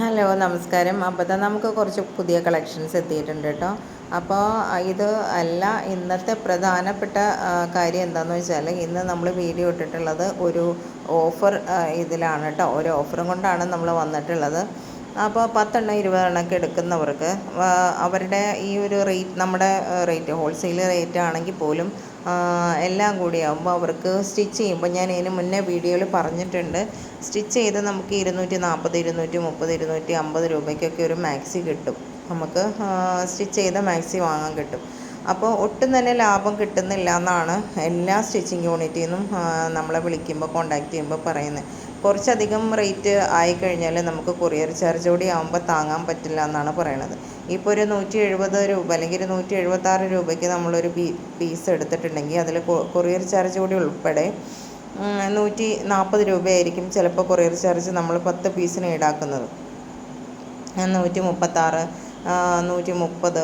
Hello നമസ്കാരം. അപ്പോൾ നമുക്ക് കുറച്ച് പുതിയ കളക്ഷൻസ് എത്തിയിട്ടുണ്ട് കേട്ടോ. അപ്പോൾ ഇത് അല്ല ഇന്നത്തെ പ്രധാനപ്പെട്ട കാര്യം എന്താണെന്ന് വെച്ചാൽ ഇന്ന് നമ്മൾ വീഡിയോ ഇട്ടിട്ടുള്ളത് ഒരു ഓഫർ ഇതിലാണ് കേട്ടോ. ഒരു ഓഫറും കൊണ്ടാണ് നമ്മൾ വന്നിട്ടുള്ളത്. അപ്പോൾ പത്തെണ്ണം ഇരുപതെണ്ണമൊക്കെ എടുക്കുന്നവർക്ക് അവരുടെ ഈ ഒരു റേറ്റ് നമ്മുടെ റേറ്റ് ഹോൾസെയിൽ റേറ്റ് ആണെങ്കിൽ പോലും എല്ലാം കൂടി കൂടിയാകുമ്പോൾ അവർക്ക് സ്റ്റിച്ച് ചെയ്യുമ്പോൾ ഞാൻ ഇതിന് മുന്നേ വീഡിയോയിൽ പറഞ്ഞിട്ടുണ്ട്. സ്റ്റിച്ച് ചെയ്ത് നമുക്ക് ഇരുന്നൂറ്റി നാൽപ്പത് ഇരുന്നൂറ്റി മുപ്പത് ഇരുന്നൂറ്റി അമ്പത് രൂപയ്ക്കൊക്കെ ഒരു മാക്സി കിട്ടും. നമുക്ക് സ്റ്റിച്ച് ചെയ്ത മാക്സി വാങ്ങാൻ കിട്ടും. അപ്പോൾ ഒട്ടും തന്നെ ലാഭം കിട്ടുന്നില്ല എന്നാണ് എല്ലാ സ്റ്റിച്ചിങ് യൂണിറ്റിൽ നിന്നും നമ്മളെ വിളിക്കുമ്പോൾ കോണ്ടാക്ട് ചെയ്യുമ്പോൾ പറയുന്നത്. കുറച്ചധികം റേറ്റ് ആയിക്കഴിഞ്ഞാൽ നമുക്ക് കൊറിയർ ചാർജ് കൂടി ആകുമ്പോൾ താങ്ങാൻ പറ്റില്ല എന്നാണ് പറയണത്. ഇപ്പോൾ ഒരു നൂറ്റി എഴുപത് രൂപ അല്ലെങ്കിൽ ഒരു നൂറ്റി എഴുപത്താറ് രൂപയ്ക്ക് നമ്മളൊരു പീസ് എടുത്തിട്ടുണ്ടെങ്കിൽ അതിൽ കൊറിയർ ചാർജ് കൂടി ഉൾപ്പെടെ നൂറ്റി നാൽപ്പത് രൂപയായിരിക്കും ചിലപ്പോൾ കൊറിയർ ചാർജ് നമ്മൾ പത്ത് പീസിന് ഈടാക്കുന്നത്. നൂറ്റി മുപ്പത്താറ് നൂറ്റി മുപ്പത്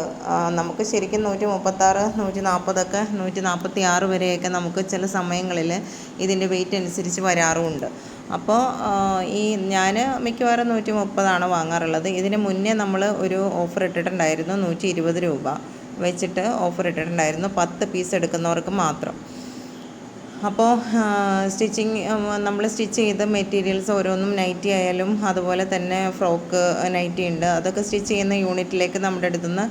നമുക്ക് ശരിക്കും നൂറ്റി മുപ്പത്താറ് നൂറ്റി നാൽപ്പതൊക്കെ നൂറ്റി നാൽപ്പത്തി ആറ് വരെയൊക്കെ നമുക്ക് ചില സമയങ്ങളിൽ ഇതിന്റെ വെയിറ്റ് അനുസരിച്ച് വരാറുമുണ്ട്. അപ്പോൾ ഈ ഞാൻ മിക്കവാറും നൂറ്റി മുപ്പതാണ് വാങ്ങാറുള്ളത്. ഇതിന് മുന്നേ നമ്മൾ ഒരു ഓഫർ ഇട്ടിട്ടുണ്ടായിരുന്നു നൂറ്റി ഇരുപത് രൂപ വെച്ചിട്ട് ഓഫർ ഇട്ടിട്ടുണ്ടായിരുന്നു. പത്ത് പീസ് എടുക്കുന്നവർക്ക് മാത്രം. അപ്പോൾ സ്റ്റിച്ചിങ് നമ്മൾ സ്റ്റിച്ച് ചെയ്ത മെറ്റീരിയൽസ് ഓരോന്നും നൈറ്റി ആയാലും അതുപോലെ തന്നെ ഫ്രോക്ക് നൈറ്റി ഉണ്ട്. അതൊക്കെ സ്റ്റിച്ച് ചെയ്യുന്ന യൂണിറ്റിലേക്ക് നമ്മുടെ അടുത്തു നിന്ന്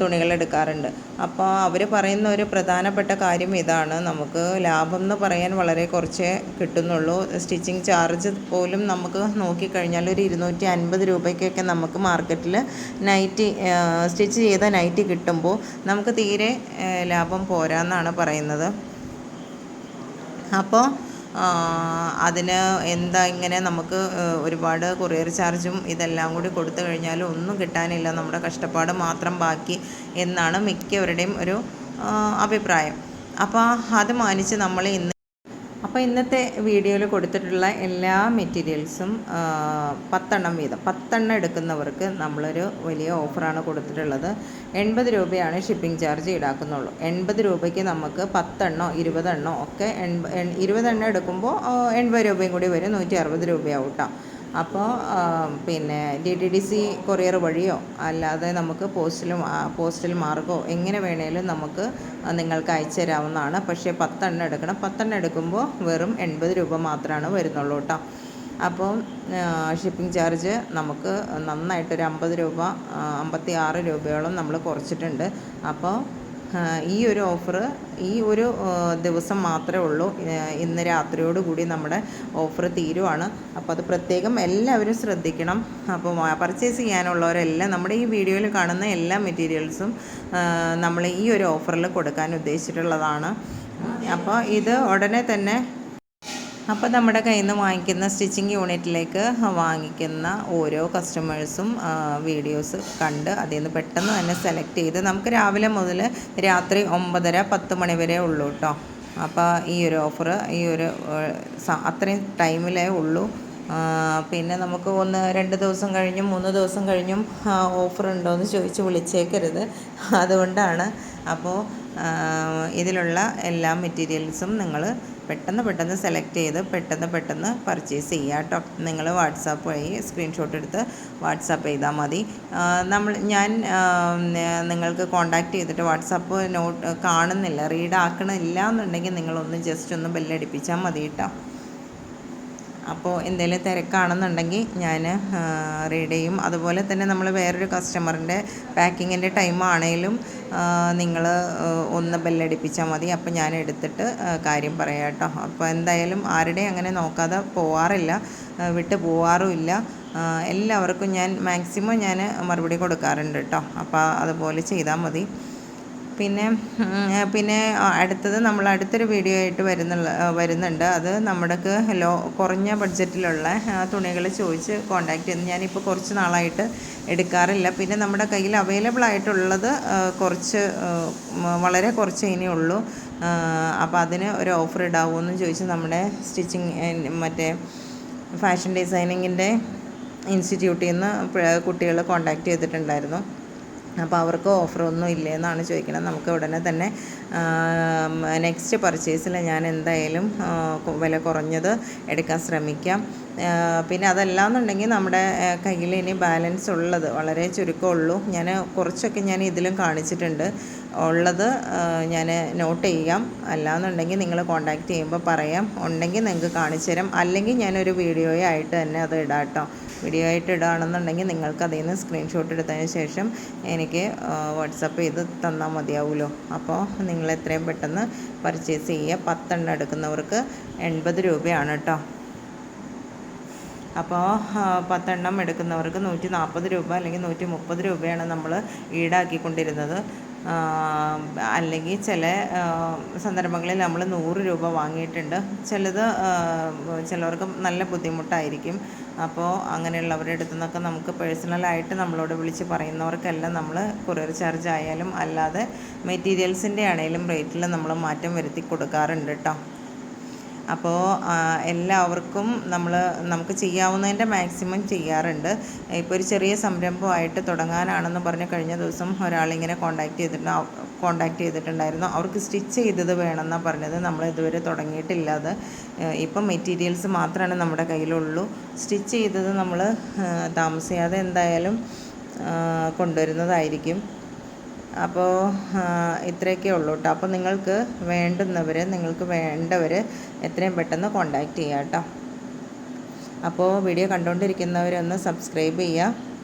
തുണികൾ എടുക്കാറുണ്ട്. അപ്പോൾ അവർ പറയുന്ന ഒരു പ്രധാനപ്പെട്ട കാര്യം ഇതാണ്. നമുക്ക് ലാഭം എന്ന് പറയാൻ വളരെ കുറച്ചേ കിട്ടുന്നുള്ളൂ. സ്റ്റിച്ചിങ് ചാർജ് പോലും നമുക്ക് നോക്കിക്കഴിഞ്ഞാൽ ഒരു ഇരുന്നൂറ്റി അൻപത് രൂപയ്ക്കൊക്കെ നമുക്ക് മാർക്കറ്റിൽ നൈറ്റി സ്റ്റിച്ച് ചെയ്ത നൈറ്റി കിട്ടുമ്പോൾ നമുക്ക് തീരെ ലാഭം പോരാന്നാണ് പറയുന്നത്. അപ്പോൾ അതിന് എന്താ ഇങ്ങനെ നമുക്ക് ഒരുപാട് കൊറിയർ ചാർജും ഇതെല്ലാം കൂടി കൊടുത്തു കഴിഞ്ഞാൽ ഒന്നും കിട്ടാനില്ല. നമ്മുടെ കഷ്ടപ്പാട് മാത്രം ബാക്കി എന്നാണ് മിക്കവരുടെയും ഒരു അഭിപ്രായം. അപ്പോൾ അത് മാനിച്ച് നമ്മൾ ഇന്ന് അപ്പോൾ ഇന്നത്തെ വീഡിയോയിൽ കൊടുത്തിട്ടുള്ള എല്ലാ മെറ്റീരിയൽസും പത്തെണ്ണം വീതം. പത്തെണ്ണം എടുക്കുന്നവർക്ക് നമ്മളൊരു വലിയ ഓഫറാണ് കൊടുത്തിട്ടുള്ളത്. എൺപത് രൂപയാണ് ഷിപ്പിംഗ് ചാർജ് ഈടാക്കുന്നുള്ളൂ. എൺപത് രൂപയ്ക്ക് നമുക്ക് പത്തെണ്ണോ ഇരുപതെണ്ണോ ഒക്കെ എൺപ ഇരുപതെണ്ണം എടുക്കുമ്പോൾ എൺപത് രൂപയും കൂടി വരും. നൂറ്റി അറുപത് രൂപയാവും കേട്ടോ അപ്പോൾ പിന്നെ D T D C courier വഴിയോ അല്ലാതെ നമുക്ക് പോസ്റ്റിൽ പോസ്റ്റൽ മാർഗോ എങ്ങനെ വേണേലും നമുക്ക് നിങ്ങൾക്ക് അയച്ചു തരാവുന്നതാണ്. പക്ഷേ പത്തെണ്ണം എടുക്കണം. പത്തെണ്ണം എടുക്കുമ്പോൾ വെറും എൺപത് രൂപ മാത്രമാണ് വരുന്നുള്ളൂ കേട്ടോ. അപ്പോൾ ഷിപ്പിംഗ് ചാർജ് നമുക്ക് നന്നായിട്ടൊരു അമ്പത് രൂപ അമ്പത്തി ആറ് രൂപയോളം നമ്മൾ കുറച്ചിട്ടുണ്ട്. അപ്പോൾ ഈ ഒരു ഓഫർ ഈ ഒരു ദിവസം മാത്രമേ ഉള്ളൂ. ഇന്ന് രാത്രിയോട് കൂടി നമ്മുടെ ഓഫർ തീരുവാണ്. അപ്പോൾ അത് പ്രത്യേകം എല്ലാവരും ശ്രദ്ധിക്കണം. അപ്പോൾ പർച്ചേസ് ചെയ്യാനുള്ളവരെല്ലാം നമ്മുടെ ഈ വീഡിയോയിൽ കാണുന്ന എല്ലാ മെറ്റീരിയൽസും നമ്മൾ ഈ ഒരു ഓഫറിൽ കൊടുക്കാൻ ഉദ്ദേശിച്ചിട്ടുള്ളതാണ്. അപ്പോൾ ഇത് ഉടനെ തന്നെ അപ്പോൾ നമ്മുടെ കയ്യിൽ നിന്ന് വാങ്ങിക്കുന്ന സ്റ്റിച്ചിങ് യൂണിറ്റിലേക്ക് വാങ്ങിക്കുന്ന ഓരോ കസ്റ്റമേഴ്സും വീഡിയോസ് കണ്ട് അതിൽ നിന്ന് പെട്ടെന്ന് തന്നെ സെലക്ട് ചെയ്ത് നമുക്ക് രാവിലെ മുതൽ രാത്രി ഒമ്പതര പത്ത് മണി വരെ ഉള്ളൂ കേട്ടോ. അപ്പോൾ ഈ ഒരു ഓഫർ ഈ ഒരു അത്രയും ടൈമിലേ ഉള്ളൂ. പിന്നെ നമുക്ക് ഒന്ന് രണ്ട് ദിവസം കഴിഞ്ഞും മൂന്ന് ദിവസം കഴിഞ്ഞും ഓഫർ ഉണ്ടോ എന്ന് ചോദിച്ച് വിളിച്ചേക്കരുത്. അതുകൊണ്ടാണ് അപ്പോൾ ഇതിലുള്ള എല്ലാ മെറ്റീരിയൽസും നിങ്ങൾ പെട്ടെന്ന് പെട്ടെന്ന് സെലക്ട് ചെയ്ത് പെട്ടെന്ന് പെട്ടെന്ന് പർച്ചേസ് ചെയ്യുക കേട്ടോ. നിങ്ങൾ വാട്സാപ്പ് വഴി സ്ക്രീൻഷോട്ട് എടുത്ത് വാട്സാപ്പ് ചെയ്താൽ മതി. നമ്മൾ ഞാൻ നിങ്ങൾക്ക് കോൺടാക്റ്റ് ചെയ്തിട്ട് വാട്സാപ്പ് നോട്ട് കാണുന്നില്ല റീഡ് എന്നുണ്ടെങ്കിൽ നിങ്ങളൊന്ന് ജസ്റ്റ് ഒന്ന് ബെല്ലടിപ്പിച്ചാൽ മതി കേട്ടോ. അപ്പോൾ എന്തെങ്കിലും തിരക്കാണെന്നുണ്ടെങ്കിൽ ഞാൻ റീഡ് ചെയ്യും. അതുപോലെ തന്നെ നമ്മൾ വേറൊരു കസ്റ്റമറിന്റെ പാക്കിങ്ങിന്റെ ടൈം ആണെങ്കിലും നിങ്ങൾ ഒന്ന് ബെല്ലടിപ്പിച്ചാൽ മതി. അപ്പോൾ ഞാൻ എടുത്തിട്ട് കാര്യം പറയാം കേട്ടോ. അപ്പോൾ എന്തായാലും ആരുടെയും അങ്ങനെ നോക്കാതെ പോവാറില്ല വിട്ട് പോവാറുമില്ല എല്ലാവർക്കും ഞാൻ മാക്സിമം ഞാൻ മറുപടി കൊടുക്കാറുണ്ട് കേട്ടോ. അപ്പോൾ അതുപോലെ ചെയ്താൽ മതി. പിന്നെ പിന്നെ അടുത്തത് നമ്മൾ അടുത്തൊരു വീഡിയോ ആയിട്ട് വരുന്നുള്ള വരുന്നുണ്ട്. അത് നമ്മുടെക്ക് ലോ കുറഞ്ഞ ബഡ്ജറ്റിലുള്ള തുണികൾ ചോദിച്ച് കോണ്ടാക്ട് ചെയ്യുന്നു ഞാനിപ്പോൾ കുറച്ച് നാളായിട്ട് എടുക്കാറില്ല. പിന്നെ നമ്മുടെ കയ്യിൽ അവൈലബിൾ ആയിട്ടുള്ളത് കുറച്ച് വളരെ കുറച്ച് ഇനി ഉള്ളൂ. അപ്പോൾ അതിന് ഒരു ഓഫർ ഇടാവുമെന്ന് ചോദിച്ച് നമ്മുടെ സ്റ്റിച്ചിങ് മറ്റേ ഫാഷൻ ഡിസൈനിങ്ങിന്റെ ഇൻസ്റ്റിറ്റ്യൂട്ടിൽ നിന്ന് കുട്ടികൾ കോണ്ടാക്ട് ചെയ്തിട്ടുണ്ടായിരുന്നു. അപ്പോൾ അവർക്ക് ഓഫറൊന്നും ഇല്ലയെന്നാണ് ചോദിക്കുന്നത് നമുക്ക് ഉടനെ തന്നെ നെക്സ്റ്റ് പർച്ചേസിൽ ഞാൻ എന്തായാലും വില കുറഞ്ഞത് എടുക്കാൻ ശ്രമിക്കാം. പിന്നെ അതല്ലാന്നുണ്ടെങ്കിൽ നമ്മുടെ കയ്യിൽ ഇനി ബാലൻസ് ഉള്ളത് വളരെ ചുരുക്കമുള്ളൂ. ഞാൻ കുറച്ചൊക്കെ ഞാൻ ഇതിലും കാണിച്ചിട്ടുണ്ട്. ഉള്ളത് ഞാൻ നോട്ട് ചെയ്യാം. അല്ലാന്നുണ്ടെങ്കിൽ നിങ്ങൾ കോൺടാക്റ്റ് ചെയ്യുമ്പോൾ പറയാം. ഉണ്ടെങ്കിൽ നിങ്ങൾക്ക് കാണിച്ചു തരാം. അല്ലെങ്കിൽ ഞാനൊരു വീഡിയോ ആയിട്ട് തന്നെ അത് ഇടാം കേട്ടോ വീഡിയോ ആയിട്ട് ഇടുകയാണെന്നുണ്ടെങ്കിൽ നിങ്ങൾക്ക് അതിൽ നിന്ന് സ്ക്രീൻഷോട്ട് എടുത്തതിന് ശേഷം എനിക്ക് വാട്സപ്പ് ചെയ്ത് തന്നാൽ മതിയാവുമല്ലോ അപ്പോൾ നിങ്ങൾ എത്രയും പെട്ടെന്ന് പർച്ചേസ് ചെയ്യുക. പത്തെണ്ണം എടുക്കുന്നവർക്ക് എൺപത് രൂപയാണ് കേട്ടോ അപ്പോൾ പത്തെണ്ണം എടുക്കുന്നവർക്ക് നൂറ്റി നാൽപ്പത് രൂപ അല്ലെങ്കിൽ നൂറ്റി മുപ്പത് രൂപയാണ് നമ്മൾ ഈടാക്കിക്കൊണ്ടിരുന്നത്. അല്ലെങ്കിൽ ചില സന്ദർഭങ്ങളിൽ നമ്മൾ നൂറ് രൂപ വാങ്ങിയിട്ടുണ്ട്. ചിലത് ചിലവർക്ക് നല്ല ബുദ്ധിമുട്ടായിരിക്കും. അപ്പോൾ അങ്ങനെയുള്ളവരുടെ അടുത്ത് നിന്നൊക്കെ നമുക്ക് പേഴ്സണലായിട്ട് നമ്മളോട് വിളിച്ച് പറയുന്നവർക്കെല്ലാം നമ്മൾ കൊറിയർ ചാർജ് ആയാലും അല്ലാതെ മെറ്റീരിയൽസിന്റെ ആണെങ്കിലും റേറ്റിൽ നമ്മൾ മാറ്റം വരുത്തി കൊടുക്കാറുണ്ട് കേട്ടോ അപ്പോൾ എല്ലാവർക്കും നമ്മൾ നമുക്ക് ചെയ്യാവുന്നതിന്റെ മാക്സിമം ചെയ്യാറുണ്ട്. ഇപ്പോൾ ഒരു ചെറിയ സംരംഭമായിട്ട് തുടങ്ങാനാണെന്ന് പറഞ്ഞ് കഴിഞ്ഞ ദിവസം ഒരാളിങ്ങനെ കോണ്ടാക്ട് ചെയ്തിട്ട് കോണ്ടാക്ട് ചെയ്തിട്ടുണ്ടായിരുന്നു. അവർക്ക് സ്റ്റിച്ച് ചെയ്തത് വേണമെന്നാണ് പറഞ്ഞത്. നമ്മൾ ഇതുവരെ തുടങ്ങിയിട്ടില്ലാത് ഇപ്പം മെറ്റീരിയൽസ് മാത്രമാണ് നമ്മുടെ കയ്യിലുള്ളൂ. സ്റ്റിച്ച് ചെയ്തത് നമ്മൾ താമസിയാതെ എന്തായാലും കൊണ്ടുവരുന്നതായിരിക്കും. അപ്പോൾ ഇത്രയൊക്കെ ഉള്ളൂ കേട്ടോ അപ്പോൾ നിങ്ങൾക്ക് വേണ്ടുന്നവർ നിങ്ങൾക്ക് വേണ്ടവർ എത്രയും പെട്ടെന്ന് കോണ്ടാക്റ്റ് ചെയ്യുക കേട്ടോ അപ്പോൾ വീഡിയോ കണ്ടുകൊണ്ടിരിക്കുന്നവരൊന്ന് സബ്സ്ക്രൈബ് ചെയ്യുക